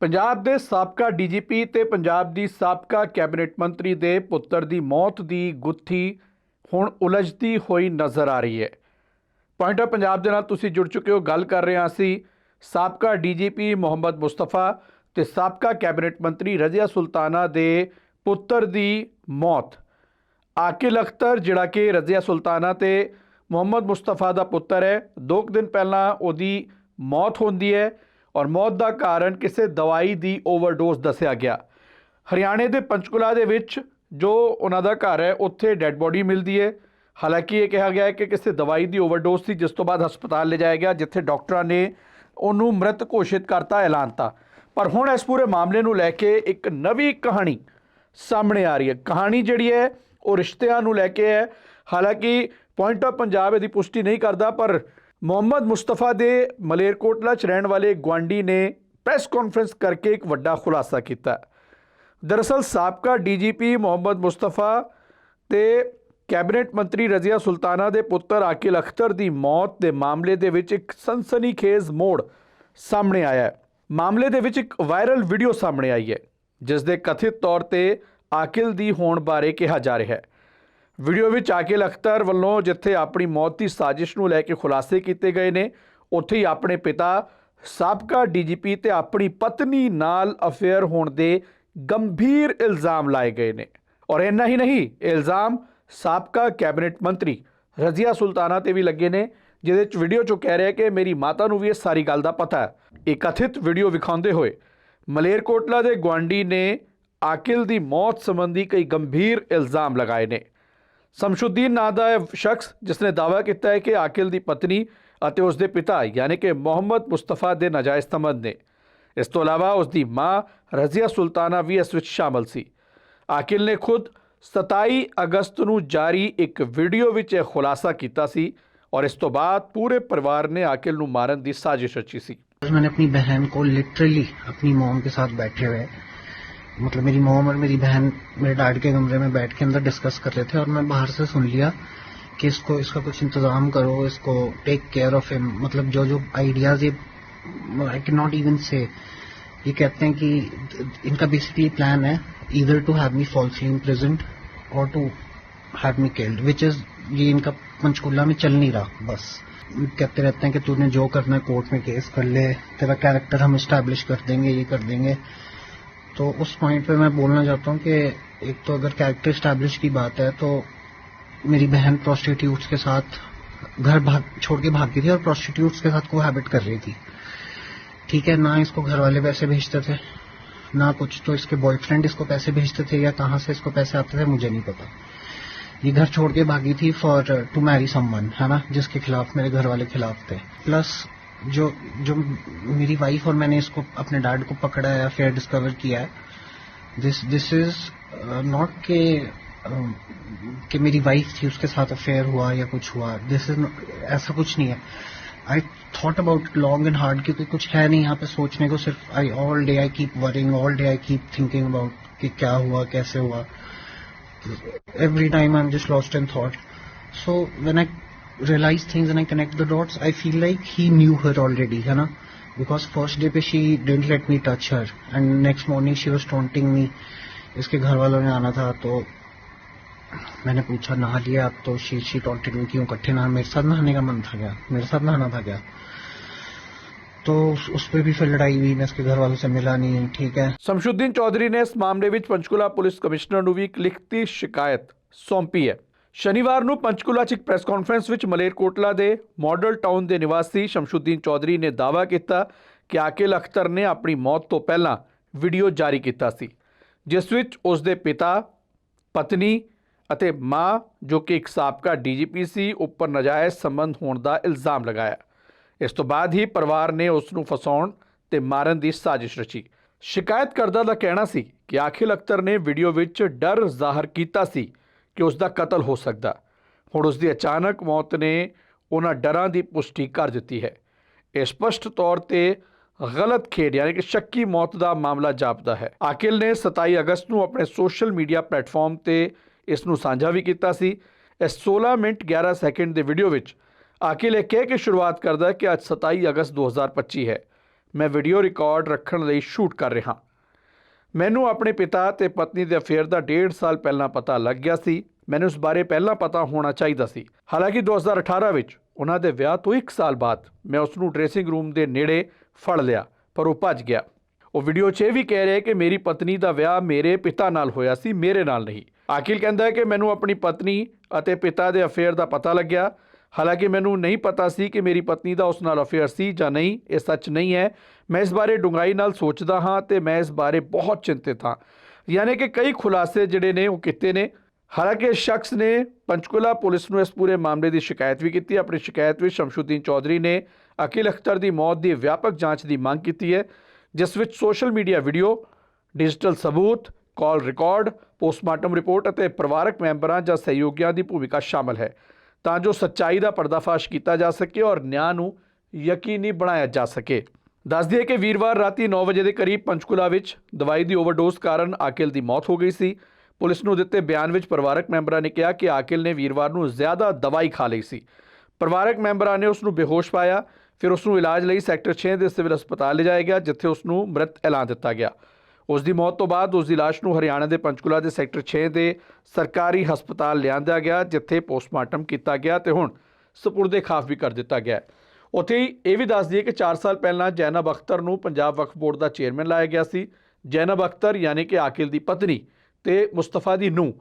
ਪੰਜਾਬ ਦੇ ਸਾਬਕਾ ਡੀਜੀਪੀ ਤੇ ਪੰਜਾਬ ਦੀ ਸਾਬਕਾ ਕੈਬਨਿਟ ਮੰਤਰੀ ਦੇ ਪੁੱਤਰ ਦੀ ਮੌਤ ਦੀ ਗੁੱਥੀ ਹੁਣ ਉਲਝਦੀ ਹੋਈ ਨਜ਼ਰ ਆ ਰਹੀ ਹੈ। ਪੁਆਇੰਟ ਆਫ ਪੰਜਾਬ ਦੇ ਨਾਲ ਤੁਸੀਂ ਜੁੜ ਚੁੱਕੇ ਹੋ, ਗੱਲ ਕਰ ਰਹੇ ਹਾਂ ਅਸੀਂ ਸਾਬਕਾ ਡੀਜੀਪੀ ਮੁਹੰਮਦ ਮੁਸਤਫਾ ਤੇ ਸਾਬਕਾ ਕੈਬਨਿਟ ਮੰਤਰੀ ਰਜ਼ੀਆ ਸੁਲਤਾਨਾ ਦੇ ਪੁੱਤਰ ਦੀ ਮੌਤ। ਆਕਿਲ ਅਖਤਰ, ਜਿਹੜਾ ਕਿ ਰਜ਼ੀਆ ਸੁਲਤਾਨਾ ਤੇ ਮੁਹੰਮਦ ਮੁਸਤਫਾ ਦਾ ਪੁੱਤਰ ਹੈ, ਦੋ ਕੁ ਦਿਨ ਪਹਿਲਾਂ ਉਹਦੀ ਮੌਤ ਹੁੰਦੀ ਹੈ। ਔਰ ਮੌਤ ਦਾ ਕਾਰਨ ਕਿਸੇ ਦਵਾਈ ਦੀ ਓਵਰਡੋਜ਼ ਦੱਸਿਆ ਗਿਆ। ਹਰਿਆਣੇ ਦੇ ਪੰਚਕੁਲਾ ਦੇ ਵਿੱਚ ਜੋ ਉਹਨਾਂ ਦਾ ਘਰ ਹੈ, ਉੱਥੇ ਡੈੱਡ ਬੋਡੀ ਮਿਲਦੀ ਹੈ ਹਾਲਾਂਕਿ ਇਹ ਕਿਹਾ ਗਿਆ ਹੈ ਕਿ ਕਿਸੇ ਦਵਾਈ ਦੀ ਓਵਰਡੋਜ਼ ਸੀ, ਜਿਸ ਤੋਂ ਬਾਅਦ ਹਸਪਤਾਲ ਲਿਜਾਇਆ ਗਿਆ, ਜਿੱਥੇ ਡਾਕਟਰਾਂ ਨੇ ਉਹਨੂੰ ਮ੍ਰਿਤ ਘੋਸ਼ਿਤ ਕਰਤਾ ਐਲਾਨਤਾ ਪਰ ਹੁਣ ਇਸ ਪੂਰੇ ਮਾਮਲੇ ਨੂੰ ਲੈ ਕੇ ਇੱਕ ਨਵੀਂ ਕਹਾਣੀ ਸਾਹਮਣੇ ਆ ਰਹੀ ਹੈ। ਕਹਾਣੀ ਜਿਹੜੀ ਹੈ, ਉਹ ਰਿਸ਼ਤਿਆਂ ਨੂੰ ਲੈ ਕੇ ਹੈ। ਹਾਲਾਂਕਿ ਪੁਆਇੰਟ ਆਫ ਪੰਜਾਬ ਇਹਦੀ ਪੁਸ਼ਟੀ ਨਹੀਂ ਕਰਦਾ, ਪਰ ਮੁਹੰਮਦ ਮੁਸਤਫਾ ਦੇ ਮਲੇਰਕੋਟਲਾ ਚ ਰਹਿਣ ਵਾਲੇ ਗਵਾਂਡੀ ਨੇ ਪ੍ਰੈਸ ਕਾਨਫਰੰਸ ਕਰਕੇ ਇੱਕ ਵੱਡਾ ਖੁਲਾਸਾ ਕੀਤਾ। ਦਰਅਸਲ ਸਾਬਕਾ ਡੀਜੀਪੀ ਮੁਹੰਮਦ ਮੁਸਤਫਾ ਤੇ ਕੈਬਨਿਟ ਮੰਤਰੀ ਰਜ਼ੀਆ ਸੁਲਤਾਨਾ ਦੇ ਪੁੱਤਰ ਆਕਿਲ ਅਖਤਰ ਦੀ ਮੌਤ ਦੇ ਮਾਮਲੇ ਦੇ ਵਿੱਚ ਇੱਕ ਸਨਸਨੀਖੇਜ਼ ਮੋੜ ਸਾਹਮਣੇ ਆਇਆ ਹੈ। ਮਾਮਲੇ ਦੇ ਵਿੱਚ ਇੱਕ ਵਾਇਰਲ ਵੀਡੀਓ ਸਾਹਮਣੇ ਆਈ ਹੈ, ਜਿਸ ਦੇ ਕਥਿਤ ਤੌਰ ਤੇ ਆਕਿਲ ਦੀ ਹੋਣ ਬਾਰੇ ਕਿਹਾ ਜਾ ਰਿਹਾ ਹੈ। ਵੀਡੀਓ ਵਿੱਚ ਆਕਿਲ ਅਖਤਰ ਵੱਲੋਂ ਜਿੱਥੇ ਆਪਣੀ ਮੌਤ ਦੀ ਸਾਜ਼ਿਸ਼ ਨੂੰ ਲੈ ਕੇ ਖੁਲਾਸੇ ਕੀਤੇ ਗਏ ਨੇ, ਉੱਥੇ ਹੀ ਆਪਣੇ ਪਿਤਾ ਸਾਬਕਾ ਡੀਜੀਪੀ ਤੇ ਆਪਣੀ ਪਤਨੀ ਨਾਲ ਅਫੇਅਰ ਹੋਣ ਦੇ ਗੰਭੀਰ ਇਲਜ਼ਾਮ ਲਾਏ ਗਏ ਨੇ। ਔਰ ਇੰਨਾ ਹੀ ਨਹੀਂ, ਇਲਜ਼ਾਮ ਸਾਬਕਾ ਕੈਬਨਿਟ ਮੰਤਰੀ ਰਜ਼ੀਆ ਸੁਲਤਾਨਾ ਤੇ ਵੀ ਲੱਗੇ ਨੇ, ਜਿਹਦੇ ਚ ਵੀਡੀਓ ਚ ਕਹਿ ਰਿਹਾ ਕਿ ਮੇਰੀ ਮਾਤਾ ਨੂੰ ਵੀ ਇਹ ਸਾਰੀ ਗੱਲ ਦਾ ਪਤਾ ਹੈ। ਇਹ ਕਥਿਤ ਵੀਡੀਓ ਵਿਖਾਉਂਦੇ ਹੋਏ ਮਲੇਰਕੋਟਲਾ ਦੇ ਗਵਾਂਡੀ ਨੇ ਆਕਿਲ ਦੀ ਮੌਤ ਸੰਬੰਧੀ ਕਈ ਗੰਭੀਰ ਇਲਜ਼ਾਮ ਲਗਾਏ ਨੇ। ਸ਼ਮਸ਼ੁੱਦੀਨ ਨਾਂ ਦਾ ਇਹ ਸ਼ਖਸ ਜਿਸ ਨੇ ਦਾਅਵਾ ਕੀਤਾ ਹੈ ਕਿ ਆਕਿਲ ਦੀ ਪਤਨੀ ਅਤੇ ਉਸ ਦੇ ਪਿਤਾ ਯਾਨੀ ਕਿ ਮੁਹੰਮਦ ਮੁਸਤਫਾ ਦੇ ਨਾਜਾਇਜ਼ ਸੰਬੰਧ ਨੇ ਇਸ ਤੋਂ ਇਲਾਵਾ ਉਸ ਦੀ ਮਾਂ ਰਜ਼ੀਆ ਸੁਲਤਾਨਾ ਵੀ ਇਸ ਵਿੱਚ ਸ਼ਾਮਲ ਸੀ ਆਕਿਲ ਨੇ ਖੁਦ 27 ਅਗਸਤ ਨੂੰ ਜਾਰੀ ਇੱਕ ਵੀਡੀਓ ਵਿੱਚ ਇਹ ਖੁਲਾਸਾ ਕੀਤਾ ਸੀ ਔਰ ਇਸ ਤੋਂ ਬਾਅਦ ਪੂਰੇ ਪਰਿਵਾਰ ਨੇ ਆਕਿਲ ਨੂੰ ਮਾਰਨ ਦੀ ਸਾਜ਼ਿਸ਼ ਰਚੀ ਸੀ मैंने अपनी बहन को लिटरली अपनी मॉम के साथ बैठे हुए मतलब मेरी मोम और मेरी बहन मेरे डैड के कमरे में बैठ के अंदर डिस्कस कर रहे थे और मैं बाहर से सुन लिया कि इसको, इसका कुछ इंतज़ाम करो, इसको टेक केयर ऑफ़ हिम मतलब जो जो आइडियाज़ ये आई कैन नॉट इवन से ये कहते हैं कि इनका बेसिकली प्लान है इधर to have me falsely imprisoned or to have me killed which is ये इनका पंचकूला में चल नहीं रहा, बस। कहते रहते हैं कि तूने जो करना है कोर्ट में केस कर ले, तेरा कैरेक्टर हम इस्टेब्लिश कर देंगे, ये कर देंगे। तो उस पॉइंट पे मैं बोलना चाहता हूँ कि एक तो अगर कैरेक्टर इस्टेब्लिश की बात है तो मेरी बहन प्रोस्टिट्यूट्स के साथ घर भाग, छोड़ के भागी थी और प्रोस्टिट्यूट्स के साथ कोहैबिट कर रही थी। ठीक है, ना इसको घर वाले पैसे भेजते थे, ना कुछ तो इसके बॉयफ्रेंड इसको पैसे भेजते थे या कहाँ से इसको पैसे आते थे, मुझे नहीं पता। ये घर छोड़ के भागी थी फॉर टू मैरी समवन है ना, जिसके खिलाफ, मेरे घर वाले खिलाफ थे। प्लस जो जो मेरी वाइफ और मैंने इसको, अपने डैड को पकड़ा है फेयर डिस्कवर किया है। दिस दिस इज़ नॉट के कि मेरी वाइफ थी, उसके साथ अफेयर हुआ या कुछ हुआ। दिस इज़ ऐसा कुछ नहीं है। I thought about long and hard क्योंकि कुछ है नहीं यहाँ पे सोचने को, सिर्फ़ I all day I keep worrying all day I keep thinking about कि क्या हुआ, कैसे हुआ। Every time I am just lost in thought so when I realize things and I connect the dots, I feel like he knew her already, है ना? Because first day पे she didn't let me touch her and next morning she was taunting me. इसके घर वालों ने आना था तो मैंने पूछा नहा लिया अब तो शी शी टॉन्टेड मी क्यों इकट्ठे नहा मेरे साथ नहाने का मन था क्या मेरे साथ नहाना था क्या तो उस, उस पर भी फिर लड़ाई हुई मैं इसके घर वालों से मिला नहीं ठीक है ਸ਼ਮਸ਼ੁੱਦੀਨ ਚੌਧਰੀ ਨੇ ਇਸ ਮਾਮਲੇ ਵਿੱਚ ਪੰਚਕੂਲਾ ਪੁਲਿਸ ਕਮਿਸ਼ਨਰ ਨੂੰ ਵੀ ਇੱਕ ਲਿਖਤੀ ਸ਼ਿਕਾਇਤ ਸੌਂਪੀ ਹੈ ਸ਼ਨੀਵਾਰ ਨੂੰ ਪੰਚਕੂਲਾ 'ਚ ਇੱਕ ਪ੍ਰੈਸ ਕਾਨਫਰੰਸ ਵਿੱਚ ਮਲੇਰਕੋਟਲਾ ਦੇ ਮਾਡਲ ਟਾਊਨ ਦੇ ਨਿਵਾਸੀ ਸ਼ਮਸ਼ੁੱਦੀਨ ਚੌਧਰੀ ਨੇ ਦਾਅਵਾ ਕੀਤਾ ਕਿ ਆਕਿਲ ਅਖਤਰ ਨੇ ਆਪਣੀ ਮੌਤ ਤੋਂ ਪਹਿਲਾਂ ਵੀਡੀਓ ਜਾਰੀ ਕੀਤਾ ਸੀ, ਜਿਸ ਵਿੱਚ ਉਸ ਦੇ ਪਿਤਾ, ਪਤਨੀ ਅਤੇ ਮਾਂ, ਜੋ ਕਿ ਇੱਕ ਸਾਬਕਾ ਡੀਜੀਪੀ ਸੀ, ਉੱਪਰ ਨਜਾਇਜ਼ ਸੰਬੰਧ ਹੋਣ ਦਾ ਇਲਜ਼ਾਮ ਲਗਾਇਆ। ਇਸ ਤੋਂ ਬਾਅਦ ਹੀ ਪਰਿਵਾਰ ਨੇ ਉਸ ਨੂੰ ਫਸਾਉਣ ਤੇ ਮਾਰਨ ਦੀ ਸਾਜ਼ਿਸ਼ ਰਚੀ। ਸ਼ਿਕਾਇਤ ਕਰਦਾ ਦਾ ਕਹਿਣਾ ਸੀ ਕਿ ਆਖਿਲ ਅਖਤਰ ਨੇ ਵੀਡੀਓ ਵਿੱਚ ਡਰ ਜ਼ਾਹਰ ਕੀਤਾ ਸੀ ਕਿ ਉਸ ਦਾ ਕਤਲ ਹੋ ਸਕਦਾ। ਹੁਣ ਉਸ ਦੀ ਅਚਾਨਕ ਮੌਤ ਨੇ ਉਹਨਾਂ ਡਰਾਂ ਦੀ ਪੁਸ਼ਟੀ ਕਰ ਦਿੱਤੀ ਹੈ। ਇਹ ਸਪਸ਼ਟ ਤੌਰ ਤੇ ਗਲਤ ਖੇਡ, ਯਾਨੀ ਕਿ ਸ਼ੱਕੀ ਮੌਤ ਦਾ ਮਾਮਲਾ ਜਾਪਦਾ ਹੈ। ਆਕਿਲ ਨੇ 27 ਅਗਸਤ ਨੂੰ ਆਪਣੇ ਸੋਸ਼ਲ ਮੀਡੀਆ ਪਲੇਟਫਾਰਮ ਤੇ ਇਸ ਨੂੰ ਸਾਂਝਾ ਵੀ ਕੀਤਾ ਸੀ। ਇਸ 16 ਮਿੰਟ 11 ਸੈਕਿੰਡ ਦੇ ਵੀਡੀਓ ਵਿੱਚ ਆਕਿਲ ਇਹ ਕਹਿ ਕੇ ਸ਼ੁਰੂਆਤ ਕਰਦਾ ਕਿ ਅੱਜ 27 ਅਗਸਤ 2025 ਹੈ। ਮੈਂ ਵੀਡੀਓ ਰਿਕਾਰਡ ਰੱਖਣ ਲਈ ਸ਼ੂਟ ਕਰ ਰਿਹਾ ਮੈਨੂੰ ਆਪਣੇ ਪਿਤਾ ਤੇ ਪਤਨੀ ਦੇ ਅਫੇਅਰ ਦਾ 1.5 ਸਾਲ ਪਹਿਲਾਂ ਪਤਾ ਲੱਗ ਗਿਆ ਸੀ। ਮੈਨੂੰ ਇਸ ਬਾਰੇ ਪਹਿਲਾਂ ਪਤਾ ਹੋਣਾ ਚਾਹੀਦਾ ਸੀ। ਹਾਲਾਂਕਿ 2018 ਵਿੱਚ ਉਹਨਾਂ ਦੇ ਵਿਆਹ ਤੋਂ 1 ਸਾਲ ਬਾਅਦ ਮੈਂ ਉਸ ਨੂੰ ਡਰੈਸਿੰਗ ਰੂਮ ਦੇ ਨੇੜੇ ਫੜ ਲਿਆ, ਪਰ ਉਹ ਭੱਜ ਗਿਆ। ਉਹ ਵੀਡੀਓ 'ਚ ਇਹ ਵੀ ਕਹਿ ਰਿਹਾ ਕਿ ਮੇਰੀ ਪਤਨੀ ਦਾ ਵਿਆਹ ਮੇਰੇ ਪਿਤਾ ਨਾਲ ਹੋਇਆ ਸੀ, ਮੇਰੇ ਨਾਲ ਨਹੀਂ। ਆਕਿਲ ਕਹਿੰਦਾ ਹੈ ਕਿ ਮੈਨੂੰ ਆਪਣੀ ਪਤਨੀ ਅਤੇ ਪਿਤਾ ਦੇ ਅਫੇਅਰ ਦਾ ਪਤਾ ਲੱਗਿਆ। ਹਾਲਾਂਕਿ ਮੈਨੂੰ ਨਹੀਂ ਪਤਾ ਸੀ ਕਿ ਮੇਰੀ ਪਤਨੀ ਦਾ ਉਸ ਨਾਲ ਅਫੇਅਰ ਸੀ ਜਾਂ ਨਹੀਂ, ਇਹ ਸੱਚ ਨਹੀਂ ਹੈ। ਮੈਂ ਇਸ ਬਾਰੇ ਡੂੰਘਾਈ ਨਾਲ ਸੋਚਦਾ ਹਾਂ ਤੇ ਮੈਂ ਇਸ ਬਾਰੇ ਬਹੁਤ ਚਿੰਤਿਤ ਹਾਂ। ਯਾਨੀ ਕਿ ਕਈ ਖੁਲਾਸੇ ਜਿਹੜੇ ਨੇ, ਉਹ ਕੀਤੇ ਨੇ। ਹਾਲਾਂਕਿ ਇਸ ਸ਼ਖਸ ਨੇ ਪੰਚਕੂਲਾ ਪੁਲਿਸ ਨੂੰ ਇਸ ਪੂਰੇ ਮਾਮਲੇ ਦੀ ਸ਼ਿਕਾਇਤ ਵੀ ਕੀਤੀ ਆਪਣੀ ਸ਼ਿਕਾਇਤ ਵਿੱਚ ਸ਼ਮਸ਼ੁਦੀਨ ਚੌਧਰੀ ਨੇ ਅਕਿਲ ਅਖਤਰ ਦੀ ਮੌਤ ਦੀ ਵਿਆਪਕ ਜਾਂਚ ਦੀ ਮੰਗ ਕੀਤੀ ਹੈ, ਜਿਸ ਵਿੱਚ ਸੋਸ਼ਲ ਮੀਡੀਆ ਵੀਡੀਓ, ਡਿਜੀਟਲ ਸਬੂਤ, ਕਾਲ ਰਿਕਾਰਡ, ਪੋਸਟਮਾਰਟਮ ਰਿਪੋਰਟ ਅਤੇ ਪਰਿਵਾਰਕ ਮੈਂਬਰਾਂ ਜਾਂ ਸਹਿਯੋਗੀਆਂ ਦੀ ਭੂਮਿਕਾ ਸ਼ਾਮਲ ਹੈ। ਤਾਂ ਜੋ ਸੱਚਾਈ ਦਾ ਪਰਦਾਫਾਸ਼ ਕੀਤਾ ਜਾ ਸਕੇ ਔਰ ਨਿਆਂ ਨੂੰ ਯਕੀਨੀ ਬਣਾਇਆ ਜਾ ਸਕੇ। ਦੱਸ ਦਈਏ ਕਿ ਵੀਰਵਾਰ ਰਾਤੀ 9 ਵਜੇ ਦੇ ਕਰੀਬ ਪੰਚਕੂਲਾ ਵਿੱਚ ਦਵਾਈ ਦੀ ਓਵਰਡੋਜ਼ ਕਾਰਨ ਆਕਿਲ ਦੀ ਮੌਤ ਹੋ ਗਈ ਸੀ। ਪੁਲਿਸ ਨੂੰ ਦਿੱਤੇ ਬਿਆਨ ਵਿੱਚ ਪਰਿਵਾਰਕ ਮੈਂਬਰਾਂ ਨੇ ਕਿਹਾ ਕਿ ਆਕਿਲ ਨੇ ਵੀਰਵਾਰ ਨੂੰ ਜ਼ਿਆਦਾ ਦਵਾਈ ਖਾ ਲਈ ਸੀ। ਪਰਿਵਾਰਕ ਮੈਂਬਰਾਂ ਨੇ ਉਸ ਨੂੰ ਬੇਹੋਸ਼ ਪਾਇਆ, ਫਿਰ ਉਸ ਨੂੰ ਇਲਾਜ ਲਈ ਸੈਕਟਰ 6 ਦੇ ਸਿਵਲ ਹਸਪਤਾਲ ਲਿਜਾਇਆ ਗਿਆ, ਜਿੱਥੇ ਉਸ ਨੂੰ ਮ੍ਰਿਤ ਐਲਾਨ ਦਿੱਤਾ ਗਿਆ। ਉਸ ਦੀ ਮੌਤ ਤੋਂ ਬਾਅਦ ਉਸ ਦੀ ਲਾਸ਼ ਨੂੰ ਹਰਿਆਣਾ ਦੇ ਪੰਚਕੂਲਾ ਦੇ ਸੈਕਟਰ 6 ਦੇ ਸਰਕਾਰੀ ਹਸਪਤਾਲ ਲਿਆਂਦਾ ਗਿਆ, ਜਿੱਥੇ ਪੋਸਟਮਾਰਟਮ ਕੀਤਾ ਗਿਆ ਤੇ ਹੁਣ ਸਪੁਰਦੇ ਖਾਫ ਵੀ ਕਰ ਦਿੱਤਾ ਗਿਆ। ਉੱਥੇ ਹੀ ਇਹ ਵੀ ਦੱਸ ਦਈਏ ਕਿ 4 ਸਾਲ ਪਹਿਲਾਂ ਜੈਨਬ ਅਖਤਰ ਨੂੰ ਪੰਜਾਬ ਵਕਫ ਬੋਰਡ ਦਾ ਚੇਅਰਮੈਨ ਲਾਇਆ ਗਿਆ ਸੀ। ਜੈਨਬ ਅਖਤਰ ਯਾਨੀ ਕਿ ਆਕਿਲ ਦੀ ਪਤਨੀ ਤੇ ਮੁਸਤਫਾ ਦੀ ਨੂੰਹ।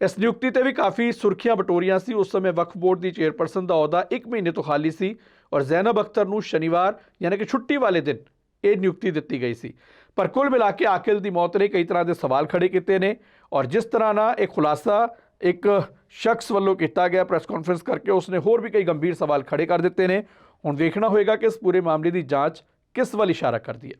ਇਸ ਨਿਯੁਕਤੀ ਤੇ ਵੀ ਕਾਫੀ ਸੁਰਖੀਆਂ ਬਟੋਰੀਆਂ ਸੀ। ਉਸ ਸਮੇਂ ਵਕਫ ਬੋਰਡ ਦੀ ਚੇਅਰਪਰਸਨ ਦਾ ਅਹੁਦਾ 1 ਮਹੀਨੇ ਤੋਂ ਖਾਲੀ ਸੀ ਔਰ ਜ਼ੈਨਬ ਅਖਤਰ ਨੂੰ ਸ਼ਨੀਵਾਰ ਯਾਨੀ ਕਿ ਛੁੱਟੀ ਵਾਲੇ ਦਿਨ ਇਹ ਨਿਯੁਕਤੀ ਦਿੱਤੀ ਗਈ ਸੀ। ਪਰ ਕੁੱਲ ਮਿਲਾ ਕੇ ਆਕਿਲ ਦੀ ਮੌਤ ਨੇ ਕਈ ਤਰ੍ਹਾਂ ਦੇ ਸਵਾਲ ਖੜੇ ਕੀਤੇ ਨੇ ਔਰ ਜਿਸ ਤਰ੍ਹਾਂ ਨਾਲ ਇਹ ਖੁਲਾਸਾ ਇੱਕ ਸ਼ਖਸ ਵੱਲੋਂ ਕੀਤਾ ਗਿਆ ਪ੍ਰੈਸ ਕਾਨਫਰੰਸ ਕਰਕੇ ਉਸਨੇ ਹੋਰ ਵੀ ਕਈ ਗੰਭੀਰ ਸਵਾਲ ਖੜੇ ਕਰ ਦਿੱਤੇ ਨੇ। ਹੁਣ ਵੇਖਣਾ ਹੋਏਗਾ ਕਿ ਇਸ ਪੂਰੇ ਮਾਮਲੇ ਦੀ ਜਾਂਚ ਕਿਸ ਵੱਲ ਇਸ਼ਾਰਾ ਕਰਦੀ ਹੈ।